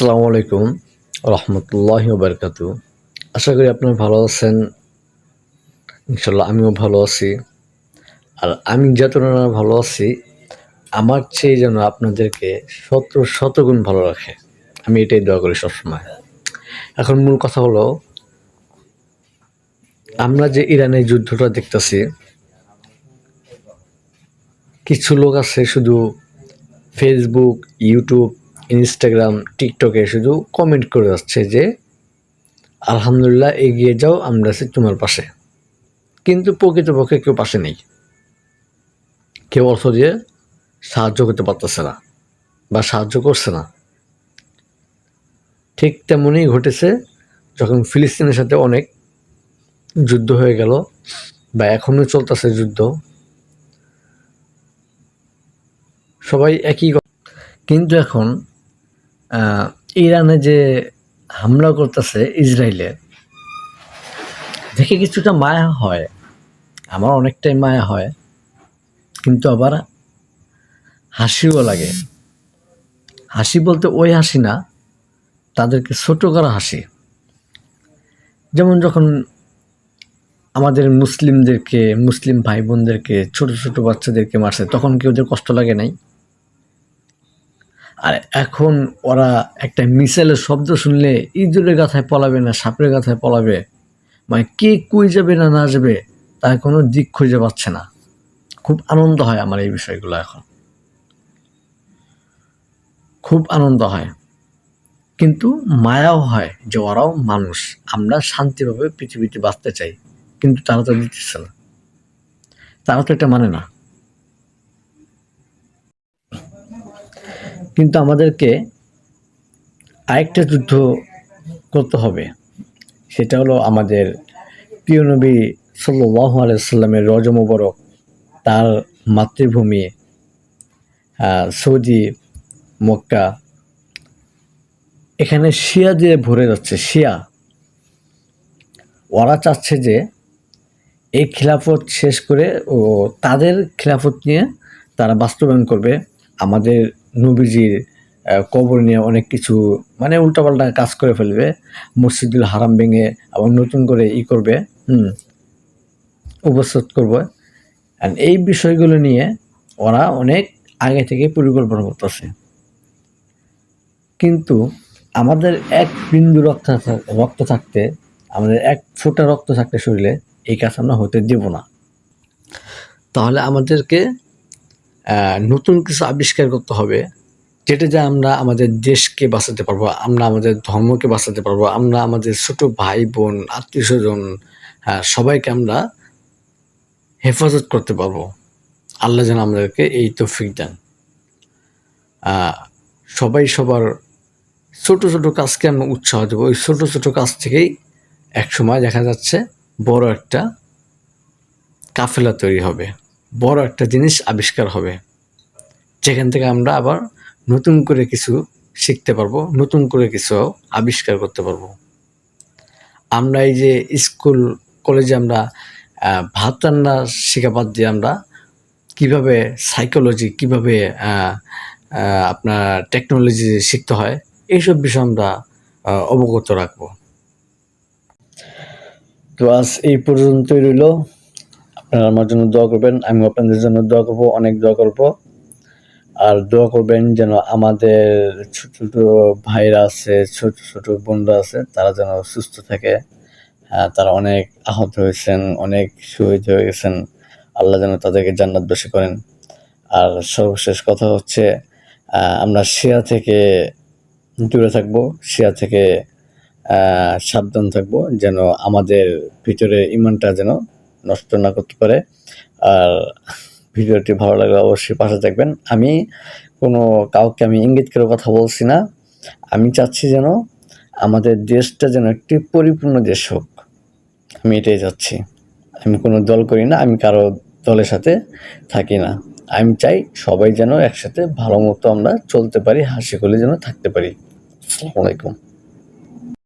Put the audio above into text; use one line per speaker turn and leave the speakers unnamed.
আসসালামু আলাইকুম রহমতুল্লাহ বারকাত। আশা করি আপনারা ভালো আছেন। ইনশাল্লাহ আমিও ভালো আছি। আর আমি যতটা ভালো আছি, আমার চেয়ে যেন আপনাদেরকে শত শতগুণ ভালো রাখে। আমি এটাই দোয়া করি সবসময়। এখন মূল কথা হলো, আমরা যে ইরানের যুদ্ধটা দেখতেছি, কিছু লোক আছে শুধু ফেসবুক ইউটিউব ইনস্টাগ্রাম টিকটকে শুধু কমেন্ট করে যাচ্ছে যে, আলহামদুলিল্লাহ, এগিয়ে যাও, আমরা আছি তোমার পাশে। কিন্তু প্রকৃতপক্ষে কেউ পাশে নেই। কেউ অর্থ দিয়ে সাহায্য করতে পারতেছে না বা সাহায্য করছে না। ঠিক তেমনই ঘটেছে যখন ফিলিস্তিনের সাথে অনেক যুদ্ধ হয়ে গেল বা এখনও চলতেছে যুদ্ধ। সবাই একই কিন্তু এখন ইরানে যে হামলা করতেছে ইসরায়েলে, দেখে কিছুটা মায়া হয়। আমার অনেকটাই মায়া হয়, কিন্তু আবার হাসিও লাগে। হাসি বলতে ওই হাসি না, তাদেরকে ছোট করা হাসি। যেমন যখন আমাদের মুসলিমদেরকে, মুসলিম ভাই বোনদেরকে ছোট ছোট বাচ্চাদেরকে মারছে, তখন কি ওদের কষ্ট লাগে নাই? আর এখন ওরা একটা মিসাইলের শব্দ শুনলে ইঁদুরের গাথায় পলাবে না, সাপের গাথায় পলাবে। মানে কে কই যাবে না না যাবে, তার কোনো দিক খুঁজে পাচ্ছে না। খুব আনন্দ হয় আমার এই বিষয়গুলো এখন। খুব আনন্দ হয়। কিন্তু মায়াও হয় যে ওরাও মানুষ, আমরা শান্তিভাবে পৃথিবীতে বাঁচতে চাই, কিন্তু তারা তো দিতেছে না। তারা তো এটা মানে না। কিন্তু আমাদেরকে আরেকটা যুদ্ধ করতে হবে। সেটা হলো আমাদের প্রিয় নবী সাল্লাহ আলাইসাল্লামের রজ মোবারক, তার মাতৃভূমি সৌদি, মক্কা। এখানে শিয়া দিয়ে ভরে যাচ্ছে, শিয়া, ওরা চাচ্ছে যে এই খিলাফত শেষ করে ও তাদের খিলাফত নিয়ে তারা বাস্তবায়ন করবে। আমাদের নবীজির কবর নিয়ে অনেক কিছু মানে উল্টাপাল্টা কাজ করে ফেলবে, মসজিদুল হারাম ভেঙে আবার নতুন করে ই করবে, হুম, উপস্থিত করবে। আর এই বিষয়গুলো নিয়ে ওরা অনেক আগে থেকে পরিকল্পনা করতেছে। কিন্তু আমাদের এক বিন্দু রক্ত রক্ত থাকতে, আমাদের এক ফোঁটা রক্ত থাকতে শরীরে এই কাজ আমরা হতে দেব না। তাহলে আমাদেরকে নতুন কিছু আবিষ্কার করতে হবে যেটা যে আমরা আমাদের দেশকে বাঁচাতে পারব, আমরা আমাদের ধর্মকে বাঁচাতে পারব, আমরা আমাদের ছোট ভাই বোন, আত্মীয় স্বজন সবাইকে আমরা হেফাজত করতে পারব। আল্লাহ যেন আমাদেরকে এই তৌফিক দেন। সবাই সবার ছোট ছোট কাজকে আমরা উৎসাহ দেবো। ওই ছোট ছোট কাজ থেকেই এক সময় দেখা যাচ্ছে বড় একটা কাফেলা তৈরি হবে। বড় একটা জিনিস আবিষ্কার হবে। যেখান থেকে আমরা আবার নতুন করে কিছু শিখতে পারব, নতুন করে কিছু আবিষ্কার করতে পারব। আমরা এই যে স্কুল, কলেজে আমরা ভাত রান্না শেখা বাদ দিয়ে আমরা কীভাবে সাইকোলজি কীভাবে আপনার টেকনোলজি শিখতে হয়, এইসব বিষয় আমরা অবগত রাখব। তো আজ এই পর্যন্তই রইল। আপনারা আমার জন্য দোয়া করবেন আমি আপনাদের জন্য দোয়া করব অনেক দোয়া করব। আর দোয়া করবেন যেন আমাদের ছোট ছোট ভাইরা আছে ছোট ছোট বোনরা আছে তারা যেন সুস্থ থাকে। আহ, তারা অনেক আহত হয়েছেন অনেক শহীদ হয়ে গেছেন। আল্লাহ যেন তাদেরকে জান্নাত বেশি করেন। আর সর্বশেষ কথা হচ্ছে আমরা শিয়া থেকে দূরে থাকব শিয়া থেকে সাবধান থাকব যেন আমাদের ভিতরে ইমানটা যেন নষ্ট না করতে পারে। আর ভিডিওটি ভালো লাগলে অবশ্যই পাশে থাকবেন। আমি কোনো কাউকে আমি ইঙ্গিত করে কথা বলছি না। আমি চাচ্ছি যেন আমাদের দেশটা যেন একটি পরিপূর্ণ দেশ হোক। আমি এটাই চাচ্ছি। আমি কোনো দল করি না, আমি কারও দলের সাথে থাকি না। আমি চাই সবাই যেন একসাথে ভালো মতো আমরা চলতে পারি, হাসি খুলে যেন থাকতে পারি। আসসালামু আলাইকুম।